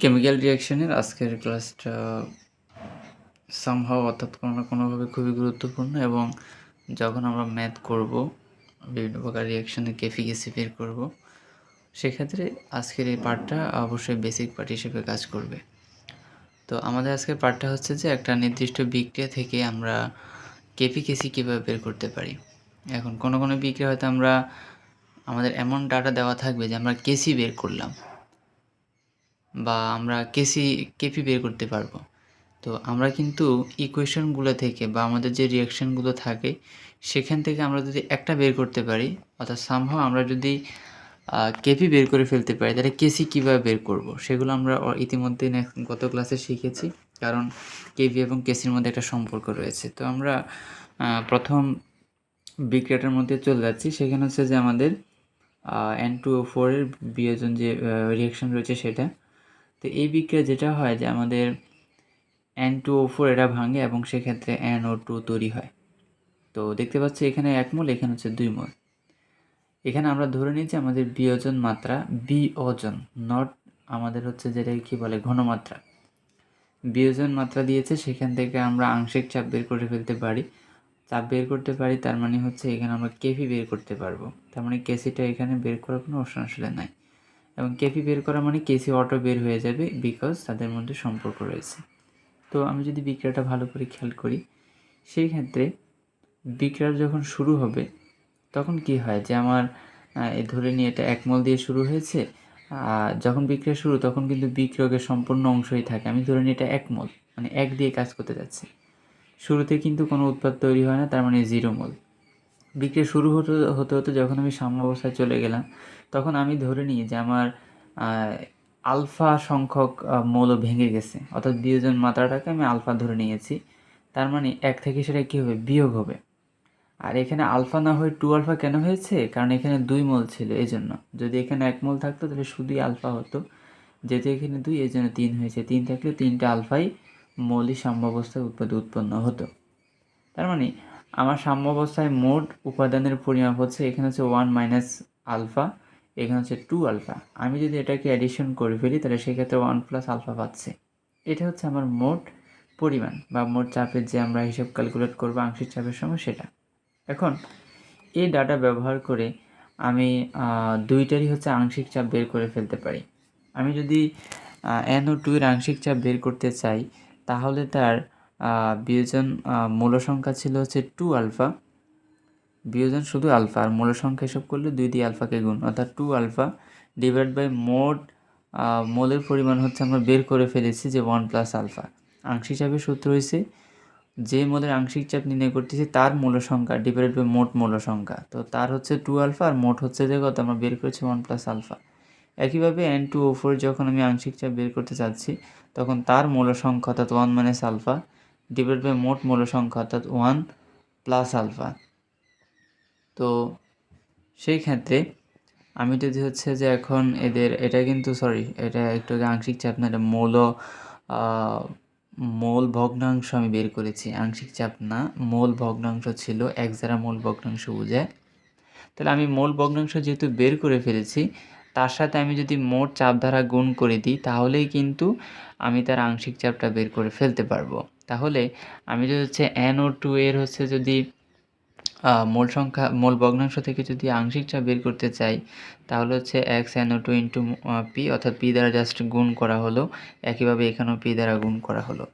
Chemical রিয়াকশনের আজকের ক্লাসটা somehow অর্থাৎ কোনো না কোনোভাবে খুবই গুরুত্বপূর্ণ এবং যখন আমরা ম্যাথ করব, বিভিন্ন প্রকার রিয়াকশনের কেফিকেসি বের করব, সেক্ষেত্রে আজকের এই পার্টটা অবশ্যই বেসিক পার্ট হিসেবে কাজ করবে। তো আমাদের আজকের পার্টটা হচ্ছে যে একটা নির্দিষ্ট বিক্রিয়া থেকে আমরা কেফিকেসি কীভাবে বের করতে পারি। এখন কোনো কোনো বিক্রিয়া হয়তো আমরা, আমাদের এমন ডাটা দেওয়া থাকবে যে আমরা কেসি বের করলাম। বা আমরা কেসি কেপি বের করতে পারব। তো আমরা কিন্তু ইকুয়েশনগুলো থেকে বা আমাদের যে রিয়াকশানগুলো থাকে, সেখান থেকে আমরা যদি একটা বের করতে পারি, অর্থাৎ সামহাও আমরা যদি কেপি বের করে ফেলতে পারি, তাহলে কেসি কীভাবে বের করব? সেগুলো আমরা ইতিমধ্যে গত ক্লাসে শিখেছি, কারণ কেপি এবং কেসির মধ্যে একটা সম্পর্ক রয়েছে। তো আমরা প্রথম বিক্রিয়াটার মধ্যে চলে যাচ্ছি। সেখানে হচ্ছে যে আমাদের এন টু ফোরের বিয়োজন যে রিয়াকশন রয়েছে সেটা তো এই বিক্রিয়া যেটা হয় যে আমাদের এন টু ও ফোর এটা ভাঙে এবং সেক্ষেত্রে এন ও টু তৈরি হয়। তো দেখতে পাচ্ছি এখানে এক মোল, এখানে হচ্ছে দুই মোল। এখানে আমরা ধরে যে আমাদের বিয়োজন মাত্রা বি ওজন নট আমাদের হচ্ছে যেটা কি বলে, ঘনমাত্রা। বিয়োজন মাত্রা দিয়েছে, সেখান থেকে আমরা আংশিক চাপ বের করে ফেলতে পারি। চাপ বের করতে পারি, তার মানে হচ্ছে এখানে আমরা কেফি বের করতে পারব। তার মানে কেসিটা এখানে বের করার কোনো অপশন আসলে নাই। এবং কেপি বের করা মানে কেসি অটো বের হয়ে যাবে বিকজ তাদের মধ্যে সম্পর্ক রয়েছে। তো আমি যদি বিক্রিয়াটা ভালো করে খেয়াল করি, সেই ক্ষেত্রে বিক্রিয়া যখন শুরু হবে, তখন কি হয় যে আমার ধরে নিয়ে এটা একমল দিয়ে শুরু হয়েছে যখন বিক্রিয়া শুরু তখন কিন্তু বিক্রিয়কের সম্পূর্ণ অংশই থাকে। আমি ধরে নিই এটা একমল মানে এক দিয়ে কাজ করতে যাচ্ছি। শুরুতে কিন্তু কোনো উৎপাদ তৈরি হয় না, তার মানে জিরো মল। বিক্রিয়া শুরু হতে হতে হতে যখন আমি সাম্য অবস্থায় চলে গেলাম, তখন আমি ধরে নিই যে আমার আলফা সংখ্যক মৌল ভেঙে গেছে। অর্থাৎ বিয়োজন মাত্রাটাকে আমি আলফা ধরে নিয়েছি। তার মানে এক থেকে সেটা কী হবে? বিয়োগ হবে। আর এখানে আলফা না হয়ে টু আলফা কেন হয়েছে? কারণ এখানে দুই মোল ছিল এই জন্য যদি এখানে এক মোল থাকতো, তাহলে শুধুই আলফা হতো। যেহেতু এখানে দুই এই জন্য তিন হয়েছে। তিন থাকলে তিনটা আলফাই মৌলিক সাম্যাবস্থায় উৎপাদ উৎপন্ন হতো। তার মানে আমার সাম্যাবস্থায় মোট উপাদানের পরিমাপ হচ্ছে, এখানে হচ্ছে ওয়ান মাইনাস আলফা এখানে হচ্ছে টু আলফা আমি যদি এটাকে অ্যাডিশন করে ফেলি, তাহলে সেক্ষেত্রে ওয়ান প্লাস আলফা পাচ্ছে। এটা হচ্ছে আমার মোট পরিমাণ বা মোট চাপের যে আমরা হিসাব ক্যালকুলেট করব আংশিক চাপের সময় সেটা। এখন, এই ডাটা ব্যবহার করে আমি দুইটারই হচ্ছে আংশিক চাপ বের করে ফেলতে পারি। আমি যদি এন ও টু এর আংশিক চাপ বের করতে চাই, তাহলে তার বিয়োজন মূল সংখ্যা ছিল হচ্ছে টু আলফা বিয়োজন শুধু আলফা আর মূল সংখ্যা হিসাব করলে দুই দিয়ে আলফাকে গুণ, অর্থাৎ টু আলফা ডিভাইড বাই মোট মোলের পরিমাণ হচ্ছে আমরা বের করে ফেলেছি যে ওয়ান প্লাস আলফা আংশিক চাপের সূত্র হয়েছে যে মোলের আংশিক চাপ নির্ণয় করতেছি, তার মূল সংখ্যা ডিভাইড বাই মোট মূল সংখ্যা। তো তার হচ্ছে টু আলফা আর মোট হচ্ছে যে কত? আমরা বের করেছি ওয়ান প্লাস আলফা একইভাবে এন টু ও ফোর যখন আমি আংশিক চাপ বের করতে চাচ্ছি, তখন তার মূল সংখ্যা, অর্থাৎ one minus alpha divide by মোট মূল সংখ্যা, অর্থাৎ ওয়ান প্লাস আলফা তো সেই ক্ষেত্রে আমি যদি হচ্ছে যে এখন এদের, এটা কিন্তু সরি এটা একটু আংশিক চাপ না, এটা মৌল মূল ভগ্নাংশ আমি বের করেছি। আংশিক চাপ না, মূল ভগ্নাংশ ছিল, এক যারা মূল ভগ্নাংশ বোঝায় তাহলে আমি মূল ভগ্নাংশ যেহেতু বের করে ফেলেছি, তার সাথে আমি যদি মোট চাপ দ্বারা গুণ করে দিই, তাহলেই কিন্তু আমি তার আংশিক চাপটা বের করে ফেলতে পারব। তাহলে আমি যদি হচ্ছে এন ও টু এর হচ্ছে যদি মূল সংখ্যা, মূল ভগ্নাংশ থেকে যদি আংশিক চাপ বের করতে চাই, তাহলে হচ্ছে X N O two into P অর্থাৎ পি দ্বারা জাস্ট গুণ করা হলো, একইভাবে এখানেও পি দ্বারা গুণ করা হলো।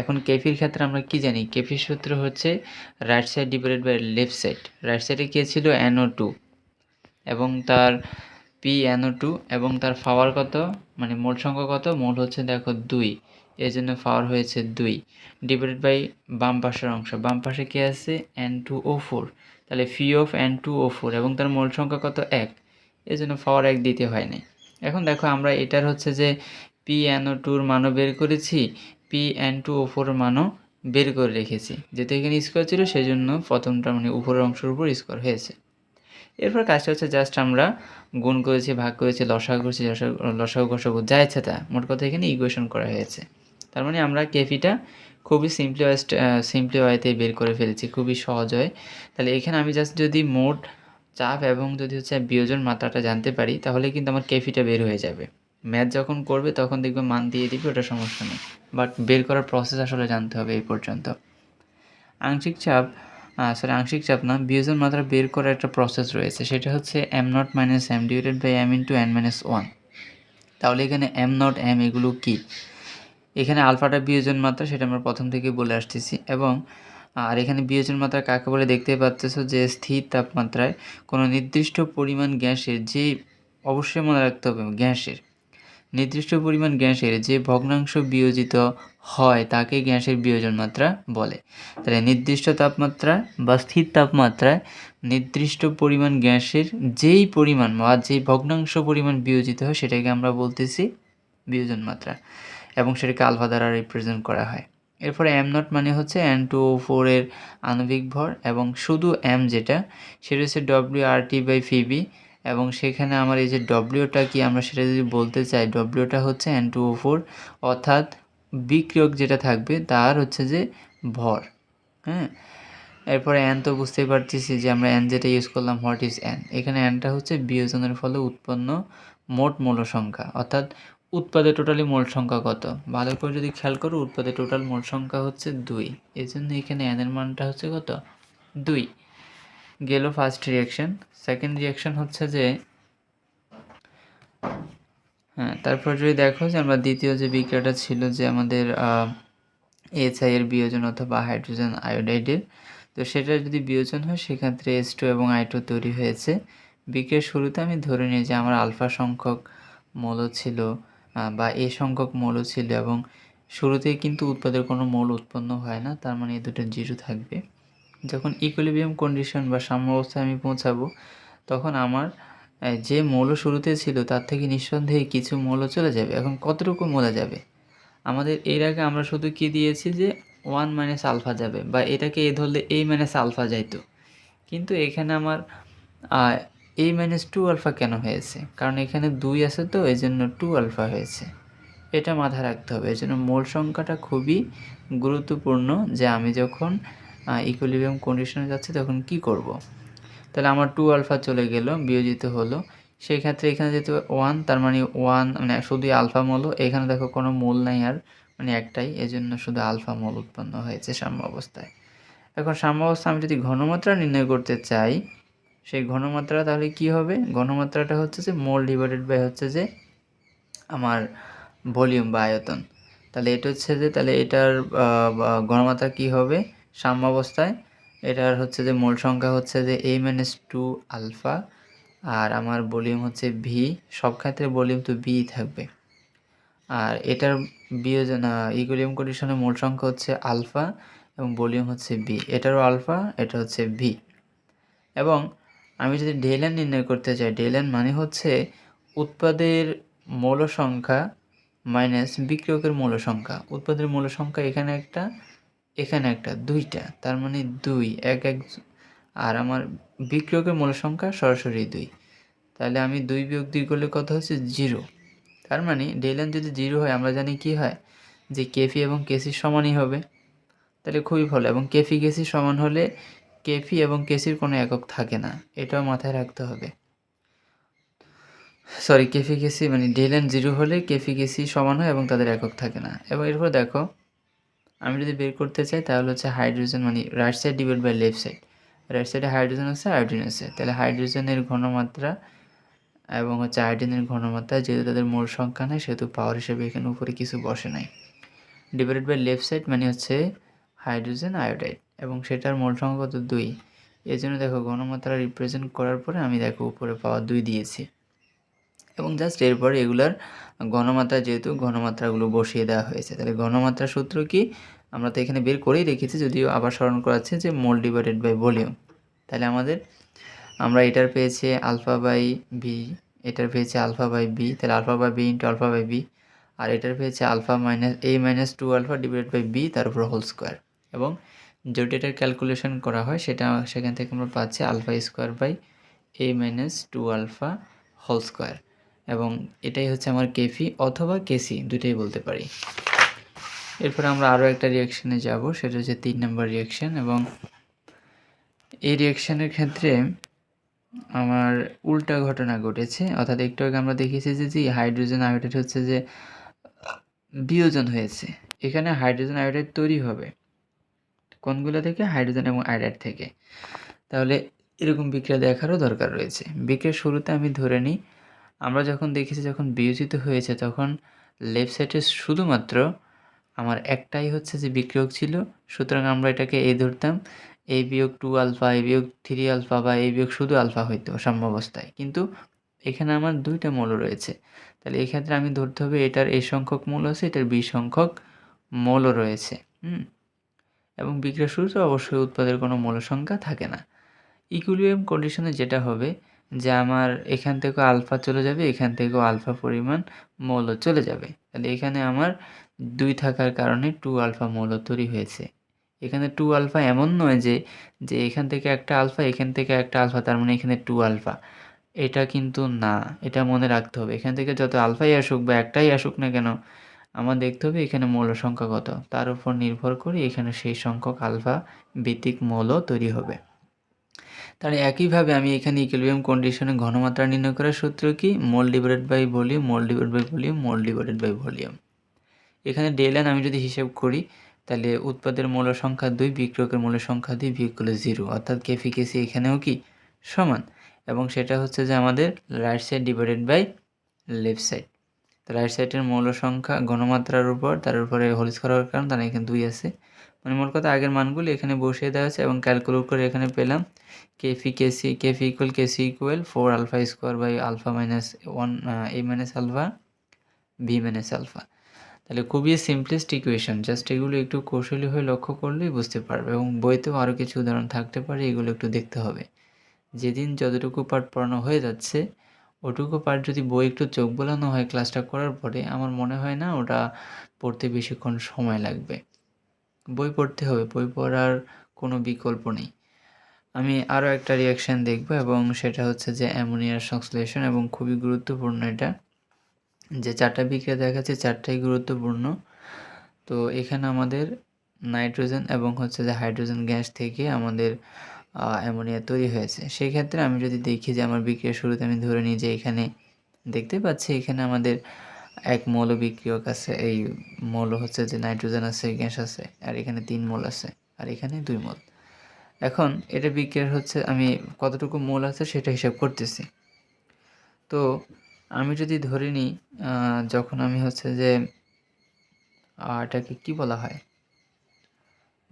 এখন কেফির ক্ষেত্রে আমরা কি জানি? কেফির সূত্র হচ্ছে right side divided by left side right সাইডে কে ছিল? এনও টু এবং তার পি এনও টু এবং তার পাওয়ার কত? মানে মোট সংখ্যা কত? মোট হচ্ছে দেখো দুই। এই জন্য পাওয়ার হয়েছে দুই। ডিভাইডেড বাই বাম পাশের অংশ। বাম পাশে কে আছে? এন টু ও ফোর তাহলে P of N two O four এবং তার মোট সংখ্যা কত? এক। এই জন্য পাওয়ার এক দিতে হয় নাই। এখন দেখো আমরা এটার হচ্ছে যে পি এন ও টুর মানও বের করেছি P N two O four মানও বের করে রেখেছি। যেহেতু এখানে স্কোয়ার ছিল সেই জন্য প্রথমটা মানে উপরের অংশের উপর স্কোয়ার হয়েছে। এরপর কাজটা হচ্ছে জাস্ট আমরা গুণ করেছি, ভাগ করেছি, লসাগু করেছি, লসাগু গসাগু যা ইচ্ছা তা। মোট কথা এখানে ইকুয়েশন করা হয়েছে। তার মানে আমরা কেফিটা খুবই সিম্পলি সিম্পলি ওয়াইতে বের করে ফেলেছি, খুবই সহজ হয় তাহলে এখানে আমি জাস্ট যদি মোট চাপ এবং যদি হচ্ছে বিয়োজন মাত্রাটা জানতে পারি, তাহলে কিন্তু আমার কেফিটা বের হয়ে যাবে। ম্যাথ যখন করবে তখন দেখবে মান দিয়ে দিবে, ওটা সমস্যা নেই। বাট বের করার প্রসেস আসলে জানতে হবে এই পর্যন্ত। আংশিক চাপ সরি আংশিক চাপ না, বিয়োজন মাত্রা বের করার একটা প্রসেস রয়েছে। সেটা হচ্ছে M nought minus M divided by M into N minus one তাহলে এখানে এম নট এম এগুলো কী? এখানে আলফাটা বিয়োজন মাত্রা সেটা আমরা প্রথম থেকে বলে আসতেছি। এবং, আর এখানে বিয়োজন মাত্রা কাকে বলে দেখতে পাচ্তেছো যে স্থির তাপমাত্রায় কোনো নির্দিষ্ট পরিমাণ গ্যাসের যে, অবশ্যই মনে রাখতে হবে গ্যাসের, নির্দিষ্ট পরিমাণ গ্যাসের যে ভগ্নাংশ বিয়োজিত হয় তাকে গ্যাসের বিয়োজন মাত্রা বলে। তাহলে নির্দিষ্ট তাপমাত্রা বা স্থির তাপমাত্রায় নির্দিষ্ট পরিমাণ গ্যাসের যেই পরিমাণ বা যেই ভগ্নাংশ পরিমাণ বিয়োজিত হয় সেটাকে আমরা বলতেছি বিয়োজন মাত্রা। এবং সেটাকে আলফা দ্বারা রিপ্রেজেন্ট করা হয়। এরপরে এম নট মানে হচ্ছে এন টু ও ফোরের আণবিক ভর এবং শুধু এম যেটা, সেটা হচ্ছে ডব্লিউ আর টি বাই ফিবি এবং সেখানে আমার এই যে ডব্লিউটা কি, আমরা সেটা যদি বলতে চাই ডব্লিউটা হচ্ছে এন টু ও ফোর অর্থাৎ বিক্রিয়ক যেটা থাকবে তার হচ্ছে যে ভর হ্যাঁ? এরপরে অ্যান তো বুঝতেই পারতেছি যে আমরা অ্যান যেটা ইউজ করলাম হোয়াট ইজ অ্যান এখানে অ্যানটা হচ্ছে বিয়োজনের ফলে উৎপন্ন মোট মূল সংখ্যা, অর্থাৎ উৎপাদে টোটালি মোট সংখ্যা কত? ভালো করে যদি খেয়াল করো, উৎপাদে টোটাল মোট সংখ্যা হচ্ছে দুই। এই জন্য এখানে অ্যানের মানটা হচ্ছে কত? দুই। গেল ফার্স্ট রিয়াকশন সেকেন্ড রিয়াকশন হচ্ছে যে হ্যাঁ তারপর যদি দেখো যে আমরা দ্বিতীয় যে বিক্রিয়াটা ছিল যে আমাদের এইচআই এর বিয়োজন অথবা হাইড্রোজেন আয়োডাইডের তো সেটা যদি বিয়োজন হয়, সেক্ষেত্রে এস টু এবং আই টু তৈরি হয়েছে। বিক্রিয়ার শুরুতে আমি ধরে নিই যে আমার আলফা সংখ্যক মৌল ছিল। বা এ সংখ্যক মৌল ছিল এবং শুরুতে কিন্তু উৎপাদের কোনো মৌল উৎপন্ন হয় না, তার মানে এই দুটো জিরো থাকবে। যখন ইকুইলিবিয়াম কন্ডিশন বা সাম্য অবস্থায় আমি পৌঁছাবো, তখন আমার যে মৌল শুরুতে ছিল তার থেকে নিঃসন্দেহে কিছু মৌল চলে যাবে। এখন কতটুকু মোলা যাবে? আমাদের এর আগে আমরা শুধু কি দিয়েছি যে ওয়ান মাইনাস আলফা যাবে বা এটাকে এ ধরলে এই মাইনাস আলফা যাইতো। কিন্তু এখানে আমার এই মাইনাস টু আলফা কেন হয়েছে? কারণ এখানে দুই আছে তো এই জন্য টু আলফা হয়েছে। এটা মাথায় রাখতে হবে। এই জন্য মোল সংখ্যাটা খুবই গুরুত্বপূর্ণ যে আমি যখন ইকুইলিবিয়াম কন্ডিশনে যাচ্ছি তখন কি করব। তাহলে আমার টু আলফা চলে গেল, বিয়োজিত হলো। সেই ক্ষেত্রে এখানে যেহেতু ওয়ান তার মানে ওয়ান মানে শুধুই আলফা মূল। এখানে দেখো কোনো মূল নাই আর মানে একটাই। এজন্য শুধু আলফা মূল উৎপন্ন হয়েছে সাম্য অবস্থায়। এখন সাম্য অবস্থা আমি যদি ঘনমাত্রা নির্ণয় করতে চাই সেই ঘনমাত্রা তাহলে কি হবে? ঘনমাত্রাটা হচ্ছে যে মোল ডিভাইডেড বাই হচ্ছে যে আমার ভলিউম বা আয়তন। তাহলে এটা হচ্ছে যে, তাহলে এটার ঘনমাত্রা কি হবে? সাম্য অবস্থায় এটার হচ্ছে যে মোল সংখ্যা হচ্ছে যে এ মাইনাস টু আলফা আর আমার ভলিউম হচ্ছে ভি সব ক্ষেত্রে ভলিউম তো বি থাকবে। আর এটার বিয়োজন ইকুইলিয়াম কন্ডিশনের মূল সংখ্যা হচ্ছে আলফা এবং ভলিউম হচ্ছে বি এটারও আলফা এটা হচ্ছে ভি এবং আমি যদি ডেলেন নির্ণয় করতে চাই ডেলেন মানে হচ্ছে উৎপাদের মৌল সংখ্যা মাইনাস বিক্রিয়কের মৌল সংখ্যা উৎপাদের মৌল সংখ্যা এখানে একটা এখানে একটা, দুইটা। তার মানে দুই, এক এক আর আমার বিক্রিয়কের মূল সংখ্যা সরাসরি দুই। তাহলে আমি দুই বিয়োগ দুই করলে কত হচ্ছে? জিরো। তার মানে ডেলেন যদি জিরো হয়, আমরা জানি কি হয়? যে কেফি এবং কেসি সমানই হবে। তাহলে খুবই ভালো। এবং কেফি কেসি সমান হলে কেফি এবং কেসির কোনো একক থাকে না, এটাও মাথায় রাখতে হবে। সরি কেফি, কেসি মানে ডেলেন জিরো হলে কেফি, কেসি সমান হয় এবং তাদের একক থাকে না। এবং এরপর দেখো, আমি যদি বের করতে চাই তাহলে হচ্ছে হাইড্রোজেন মানে right side divide by left side right সাইডে হাইড্রোজেন আছে আয়োডিন আছে। তাহলে হাইড্রোজেনের ঘনমাত্রা এবং হচ্ছে আয়োডিনের ঘনমাত্রা যেহেতু তাদের মূল সংখ্যা নেই, সেহেতু পাওয়ার হিসেবে এখানে উপরে কিছু বসে নাই। ডিভাইডেড বাই লেফট সাইড মানে হচ্ছে হাইড্রোজেন আয়োডাইড এবং সেটার মূল সংখ্যা কত? দুই। এই জন্য দেখো গণমাত্রা রিপ্রেজেন্ট করার পরে আমি দেখো উপরে পাওয়ার দুই দিয়েছি। এবং জাস্ট এরপরে এগুলার ঘনমাত্রা যেহেতু ঘনমাত্রাগুলো বসিয়ে দেওয়া হয়েছে। তাহলে ঘনমাত্রা সূত্র কি? আমরা তো এখানে বের করেই রেখেছি, যদিও আবার স্মরণ করাচ্ছে যে মোল ডিভাইডেড বাই ভলিউম তাহলে আমাদের, আমরা এটার পেয়েছি আলফা বাই বি এটার পেয়েছে আলফা বাই বি তাহলে alpha by B into alpha by B আর এটার পেয়েছে alpha minus a minus two alpha divided by B তার উপর হোল স্কোয়ার এবং যদি এটার ক্যালকুলেশন করা হয়, সেটা সেখান থেকে আমরা পাচ্ছি alpha square by a minus two alpha whole square এবং এটাই হচ্ছে আমার কেফি অথবা কেসি দুটোই বলতে পারি। এরপরে আমরা আরও একটা রিয়াকশানে যাব, সেটা হচ্ছে তিন নম্বর রিয়াকশান এবং এই রিয়াকশানের ক্ষেত্রে আমার উল্টা ঘটনা ঘটেছে। অর্থাৎ একটু আগে আমরা দেখিয়েছি যে জি হাইড্রোজেন আয়োডাইড হচ্ছে যে, বিয়োজন হয়েছে। এখানে হাইড্রোজেন আয়োডাইড তৈরি হবে। কোনগুলো থেকে? হাইড্রোজেন এবং আয়োডাইড থেকে। তাহলে এরকম বিক্রিয়া দেখারও দরকার রয়েছে। বিক্রিয়ার শুরুতে আমি ধরে নিই, আমরা যখন দেখেছি যখন বিয়োজিত হয়েছে, তখন লেফট সাইডে শুধুমাত্র আমার একটাই হচ্ছে যে বিক্রিয়ক ছিল। সুতরাং আমরা এটাকে এ ধরতাম, এ বিয়োগ টু আলফা, এ বিয়োগ থ্রি আলফা বা এ বিয়োগ শুধু আলফা হইতো সাম্যাবস্থায় কিন্তু এখানে আমার দুইটা মৌল রয়েছে। তাহলে এক্ষেত্রে আমি ধরতে হবে এটার এ সংখ্যক মৌল আছে, এটার বি সংখ্যক মৌল রয়েছে। হুম? এবং বিক্রিয়া শুরুতে অবশ্যই উৎপাদের কোনো মৌল সংখ্যা থাকে না। ইকুইলিব্রিয়াম কন্ডিশনে যেটা হবে যে আমার এখান থেকেও আলফা চলে যাবে, এখান থেকেও আলফা পরিমাণ মৌল চলে যাবে। তাহলে এখানে আমার দুই থাকার কারণে টু আলফা মৌল তৈরি হয়েছে। এখানে টু আলফা এমন নয় যে যে এখান থেকে একটা আলফা, এখান থেকে একটা আলফা, তার মানে এখানে টু আলফা। এটা কিন্তু না, এটা মনে রাখতে হবে। এখান থেকে যত আলফাই আসুক বা একটাই আসুক না কেন আমার দেখতে হবে এখানে মৌল সংখ্যা কত। তার উপর নির্ভর করে এখানে সেই সংখ্যক আলফা ভিত্তিক মৌল তৈরি হবে। তাহলে একইভাবে আমি এখানে ইকুইলিব্রিয়াম কন্ডিশনে ঘনমাত্রা নির্ণয় করার সূত্র কি? Mole divided by volume mole divide by volume mole divided by volume এখানে ডেল এন আমি যদি হিসেব করি, তাহলে উৎপাদের মৌল সংখ্যা দুই, বিক্রয়কের মূল সংখ্যা দুই বিয়োগ করলে জিরো অর্থাৎ কেফিকেসি এখানেও কি? সমান। এবং সেটা হচ্ছে যে আমাদের right side divided by left side right সাইডের মৌল সংখ্যা গণমাত্রার উপর, তার উপরে হোলিস করার কারণ, তার এখানে দুই আছে। মানে মোট কথা, আগের মানগুলি এখানে বসিয়ে দেওয়া আছে এবং ক্যালকুলেট করে এখানে পেলাম Kp Kc Kp equal Kc equal four alpha square by alpha minus one a minus alpha V minus alpha তাহলে খুবই সিম্পলেস্ট ইকুয়েশন জাস্ট এগুলো একটু কৌশলী হয়ে লক্ষ্য করলেই বুঝতে পারবে এবং বইতেও আরও কিছু উদাহরণ থাকতে পারে, এগুলো একটু দেখতে হবে। যেদিন যতটুকু পাঠ পড়ানো হয়ে যাচ্ছে ওটুকু পার্ট যদি বই একটু চোখ বোলানো হয় ক্লাসটা করার পরে, আমার মনে হয় না ওটা পড়তে বেশিক্ষণ সময় লাগবে। বই পড়তে হবে, বই পড়ার কোনো বিকল্প নেই। আমি আরও একটা রিয়াকশান দেখব এবং সেটা হচ্ছে যে অ্যামোনিয়ার সংশ্লেষণ এবং খুবই গুরুত্বপূর্ণ এটা। যে চারটা বিক্রিয়া দেখাচ্ছে, চারটাই গুরুত্বপূর্ণ। তো এখানে আমাদের নাইট্রোজেন এবং হচ্ছে যে হাইড্রোজেন গ্যাস থেকে আমাদের অ্যামোনিয়া তৈরি হয়েছে। সেই ক্ষেত্রে আমি যদি দেখি যে আমার বিক্রিয়ার শুরুতে আমি ধরে নিই যে এখানে দেখতে পাচ্ছি, এখানে আমাদের এক মৌল বিক্রিয়ক আছে। এই মৌল হচ্ছে যে নাইট্রোজেন আছে, গ্যাস আছে, আর এখানে তিন মোল আছে, আর এখানে দুই মোল। এখন এটা বিক্রিয়ার হচ্ছে, আমি কতটুকু মোল আছে সেটা হিসাব করতেছি। তো আমি যদি ধরে নিই যখন আমি হচ্ছে যে এটাকে কি বলা হয়?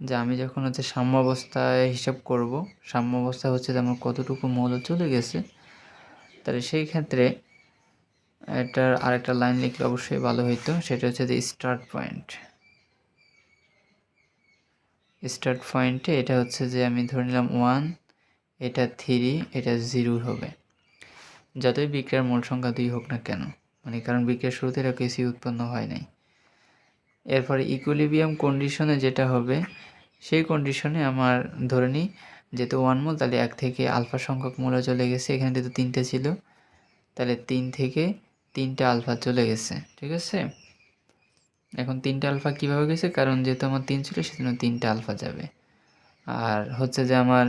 যে আমি যখন হচ্ছে সাম্য অবস্থায় হিসাব করব সাম্য অবস্থা হচ্ছে যে আমার কতটুকু মৌল চলে গেছে, তাহলে সেই ক্ষেত্রে এটার আরেকটা লাইন লিখলে অবশ্যই ভালো হইতো, সেটা হচ্ছে যে স্টার্ট পয়েন্ট স্টার্ট পয়েন্টে এটা হচ্ছে যে আমি ধরে নিলাম ওয়ান এটা থ্রি এটা জিরো হবে। যতই বিক্রিয়ার মূল সংখ্যা দুই হোক না কেন মানে কারণ বিক্রিয়ার শুরুতে এটা কিছুই উৎপন্ন হয় নাই। এরপরে ইকুলিবিয়াম কন্ডিশনে যেটা হবে সেই কন্ডিশনে আমার ধরে নিই যেহেতু ওয়ান মোল তাহলে এক থেকে আলফা সংখ্যক মূল্য চলে গেছে। এখানে যেহেতু তিনটে ছিল, তাহলে তিন থেকে তিনটা আলফা চলে গেছে, ঠিক আছে? এখন তিনটা আলফা কীভাবে গেছে? কারণ যেহেতু আমার তিন ছিল, সেজন্য তিনটা আলফা যাবে। আর হচ্ছে যে আমার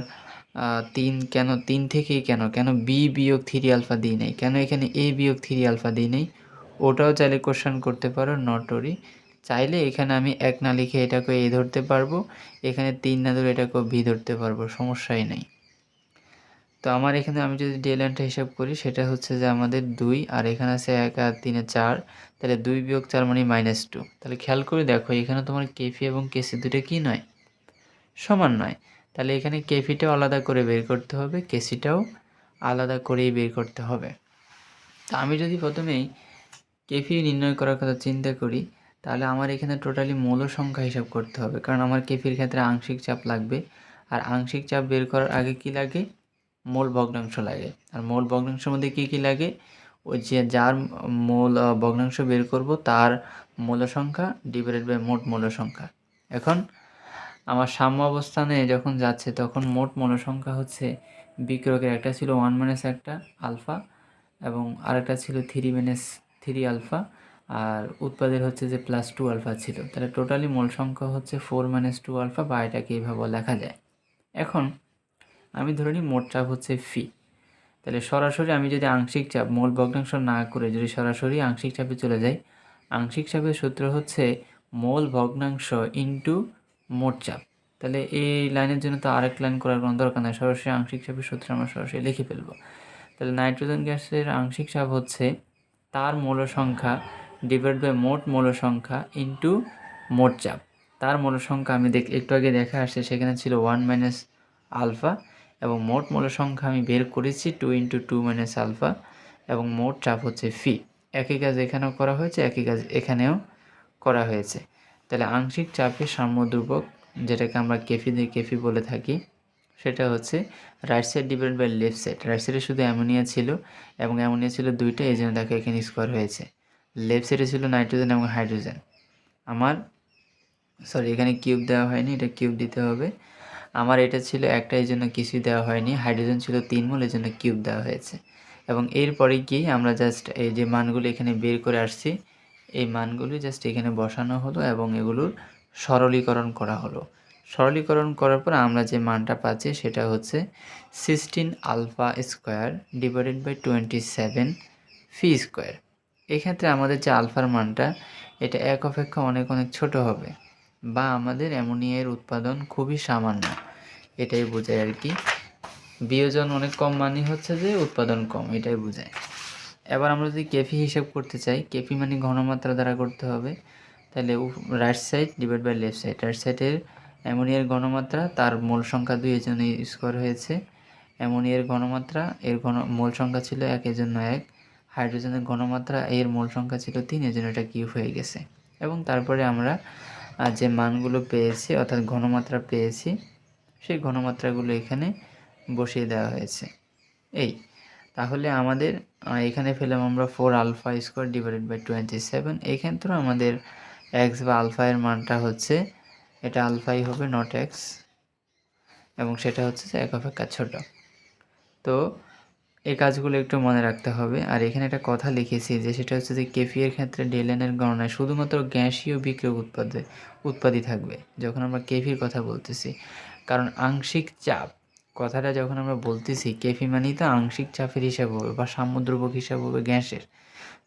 তিন কেন, তিন থেকেই কেন কেন বি বিয়োগ থ্রি আলফা দিই নেই, কেন এখানে এ বিয়োগ থ্রি আলফা দিই নেই, ওটাও চাইলে কোশ্চেন করতে পারো নটরি চাইলে এখানে আমি এক না লিখে এটাকে এ ধরতে পারব, এখানে তিন না ধরে এটাকে ভি ধরতে পারব, সমস্যাই নেই। তো আমার এখানে আমি যদি ডেলেনটা হিসাব করি, সেটা হচ্ছে যে আমাদের দুই, আর এখানে আছে এক আর তিনে চার, তাহলে দুই বিয়োগ চার মানে মাইনাস টু। তাহলে খেয়াল করে দেখো, এখানে তোমার কেফি এবং কেসি দুটো কি নয়? সমান নয়। তাহলে এখানে কেফিটাও আলাদা করে বের করতে হবে, কেসিটাও আলাদা করেই বের করতে হবে। তা আমি যদি প্রথমেই কেফি নির্ণয় করার কথা চিন্তা করি তাহলে আমার এখানে টোটালি মৌল সংখ্যা হিসাব করতে হবে। কারণ আমার কেফির ক্ষেত্রে আংশিক চাপ লাগবে। আর আংশিক চাপ বের করার আগে কি লাগে? মূল ভগ্নাংশ লাগে। আর মূল ভগ্নাংশের মধ্যে কী কী লাগে? ওই যে যার মূল ভগ্নাংশ বের করব তার মূল সংখ্যা ডিভাইডেড বাই মোট মূল সংখ্যা এখন আমার সাম্য অবস্থানে যখন যাচ্ছে তখন মোট মূল সংখ্যা হচ্ছে বিক্রয়কের একটা ছিল ওয়ান মাইনাস একটা আলফা এবং আরেকটা ছিল থ্রি মাইনাস থ্রি আলফা আর উৎপাদের হচ্ছে যে প্লাস টু আলফা ছিল, তাহলে টোটালি মূল সংখ্যা হচ্ছে ফোর মাইনাস টু আলফা বা এটাকে এইভাবে লেখা যায়। এখন আমি ধরে নিই মোট চাপ হচ্ছে ফি তাহলে সরাসরি আমি যদি আংশিক চাপ মূল ভগ্নাংশ না করে যদি সরাসরি আংশিক চাপে চলে যাই, আংশিক চাপের সূত্র হচ্ছে মূল ভগ্নাংশ ইন্টু মোট চাপ। তাহলে এই লাইনের জন্য তো আরেক লাইন করার কোনো দরকার নেই, সরাসরি আংশিক চাপের সূত্র আমরা সরাসরি লিখে ফেলব। তাহলে নাইট্রোজেন গ্যাসের আংশিক চাপ হচ্ছে তার মৌল সংখ্যা ডিভাইড বাই মোট মৌল সংখ্যা ইন্টু মোট চাপ। তার মৌল সংখ্যা আমি দেখ একটু আগে দেখা আসছে, সেখানে ছিল ওয়ান মাইনাস আলফা এবং মোট মৌল সংখ্যা আমি বের করেছি two into two minus alpha এবং মোট চাপ হচ্ছে ফি একই কাজ এখানেও করা হয়েছে, একই কাজ এখানেও করা হয়েছে। তাহলে আংশিক চাপের সাম্য ধ্রুবক, যেটাকে আমরা কেফি দিয়ে কেফি বলে থাকি, সেটা হচ্ছে right side divide by left side right সাইডে শুধু অ্যামোনিয়া ছিল এবং অ্যামোনিয়া ছিল দুইটা, এই জন্য দেখো এখানে স্কোয়ার হয়েছে। লেফট সাইডে ছিল নাইট্রোজেন এবং হাইড্রোজেন। আমার সরি এখানে কিউব দেওয়া হয়নি, এটা কিউব দিতে হবে। আমার এটা ছিল একটা, এই জন্য কিছুই দেওয়া হয়নি। হাইড্রোজেন ছিল তিন মোল, এই জন্য কিউব দেওয়া হয়েছে। এবং এরপরে গিয়ে আমরা জাস্ট এই যে মানগুলো এখানে বের করে আসছি, এই মানগুলি জাস্ট এখানে বসানো হলো এবং এগুলোর সরলীকরণ করা হলো। সরলীকরণ করার পর আমরা যে মানটা পাচ্ছি, সেটা হচ্ছে sixteen alpha square divided by twenty seven P square. এক্ষেত্রে আমাদের যে আলফার মানটা, এটা এক অপেক্ষা অনেক অনেক ছোট হবে বা আমাদের অ্যামোনিয়ার উৎপাদন খুবই সামান্য। এটাই বোঝায় আর কি। বিয়োজন অনেক কম মানে হচ্ছে যে উৎপাদন কম, এটাই বোঝায়। এবার আমরা যদি কেফি হিসাব করতে চাই, কেফি মানে ঘনমাত্রা দ্বারা করতে হবে। তাহলে right side divide by left side right সাইডের অ্যামোনিয়ার ঘনমাত্রা তার মোল সংখ্যা দুই জন্য স্কোয়ার হয়েছে। অ্যামোনিয়ার ঘনমাত্রা এর ঘন, মোল সংখ্যা ছিল এক এজন্য এক। হাইড্রোজেনের ঘনমাত্রা এর মূল সংখ্যা ছিল তিন এর জন্য এটা কিউব হয়ে গেছে। এবং তারপরে আমরা যে মানগুলো পেয়েছি, অর্থাৎ ঘনমাত্রা পেয়েছি, সেই ঘনমাত্রাগুলো এখানে বসিয়ে দেওয়া হয়েছে। এই, তাহলে আমাদের এখানে পেলাম আমরা four alpha square divided by twenty seven থেকে আমাদের এক্স বা আলফা এর মানটা হচ্ছে, এটা আলফাই হবে নট এক্স এবং সেটা হচ্ছে এক অপেক্ষা ছোট। তো এই কাজগুলো একটু মনে রাখতে হবে। আর এখানে একটা কথা লিখেছি যে, সেটা হচ্ছে যে, কেফিয়ের ক্ষেত্রে ডেলেনের গণনায় শুধুমাত্র গ্যাসীয় বিক্রিয়ক উৎপাদে উৎপাদী থাকবে, যখন আমরা কেফির কথা বলতেছি। কারণ আংশিক চাপ, কথাটা যখন আমরা বলতেছি, কেফি মানেই তো আংশিক চাপের হিসাব হবে বা সামুদ্রবক হিসাব হবে গ্যাসের।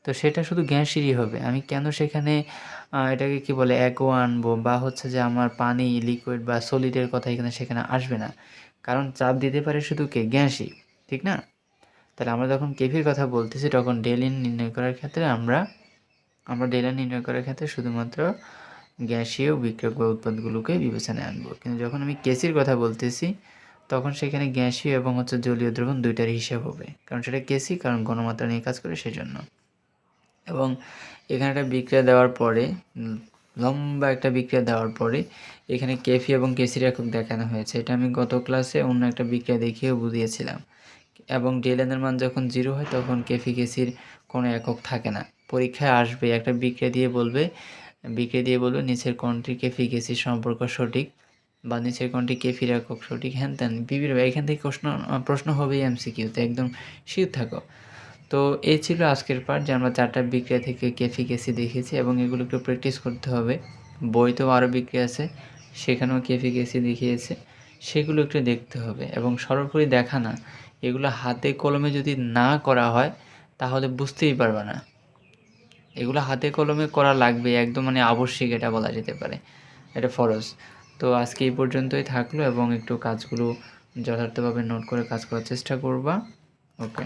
তো সেটা শুধু গ্যাসেরই হবে। আমি কেন সেখানে এটাকে কি বলে অ্যাকোয়া আনব বা হচ্ছে যে, আমার পানি লিকুইড বা সলিডের কথা এখানে সেখানে আসবে না। কারণ চাপ দিতে পারে শুধু কে? গ্যাসই, ঠিক না? তাহলে আমরা যখন কেফির কথা বলতেছি, তখন ডেলিন নির্ণয় করার ক্ষেত্রে আমরা আমরা ডেলিন নির্ণয় করার ক্ষেত্রে শুধুমাত্র গ্যাসীয় বিক্রয় বা উৎপাদগুলোকে বিবেচনায় আনব। কিন্তু যখন আমি কেসির কথা বলতেছি, তখন সেখানে গ্যাসীয় এবং হচ্ছে জলীয় দ্রবণ দুইটার হিসাব হবে। কারণ সেটা কেসি, কারণ গণমাত্রা নিয়ে কাজ করে সেজন্য। এবং এখানে একটা বিক্রিয়া দেওয়ার পরে, লম্বা একটা বিক্রিয়া দেওয়ার পরে, এখানে কেফি এবং কেসির একক দেখানো হয়েছে। এটা আমি গত ক্লাসে অন্য একটা বিক্রিয়া দেখিয়েও বুঝিয়েছিলাম। এবং ডিএলএনের মান যখন জিরো হয়, তখন কেফি কেসির কোনো একক থাকে না। পরীক্ষায় আসবে, একটা বিক্রিয়া দিয়ে বলবে, বিক্রিয়া দিয়ে বলবে নিচের কোনটি কেফি কেসির সম্পর্ক সঠিক বা নিচের কোনটি কেফির একক সঠিক। হ্যান ত্যান, বিভিন্ন, এখান থেকে প্রশ্ন প্রশ্ন হবেই এমসিকিউতে একদম শিওর থাকো। তো এই ছিল আজকের পার্ট যে আমরা চারটা বিক্রিয়া থেকে কেফি কেসি দেখেছি এবং এগুলো একটু প্র্যাকটিস করতে হবে। বইতেও আরও বিক্রিয়া আছে, সেখানেও কেফি কেসি দেখিয়েছে, সেগুলো একটু দেখতে হবে এবং সর্বোপরি দেখা না। এগুলো হাতে কলমে যদি না করা হয়, তাহলে বুঝতেই পারবে না। এগুলো হাতে কলমে করা লাগবে, একদম মানে আবশ্যিক এটা বলা যেতে পারে। এটা ফরজ। তো আজকে এই পর্যন্তই থাকল এবং একটু কাজগুলো যথার্থভাবে নোট করে কাজ করার চেষ্টা করবা। ওকে।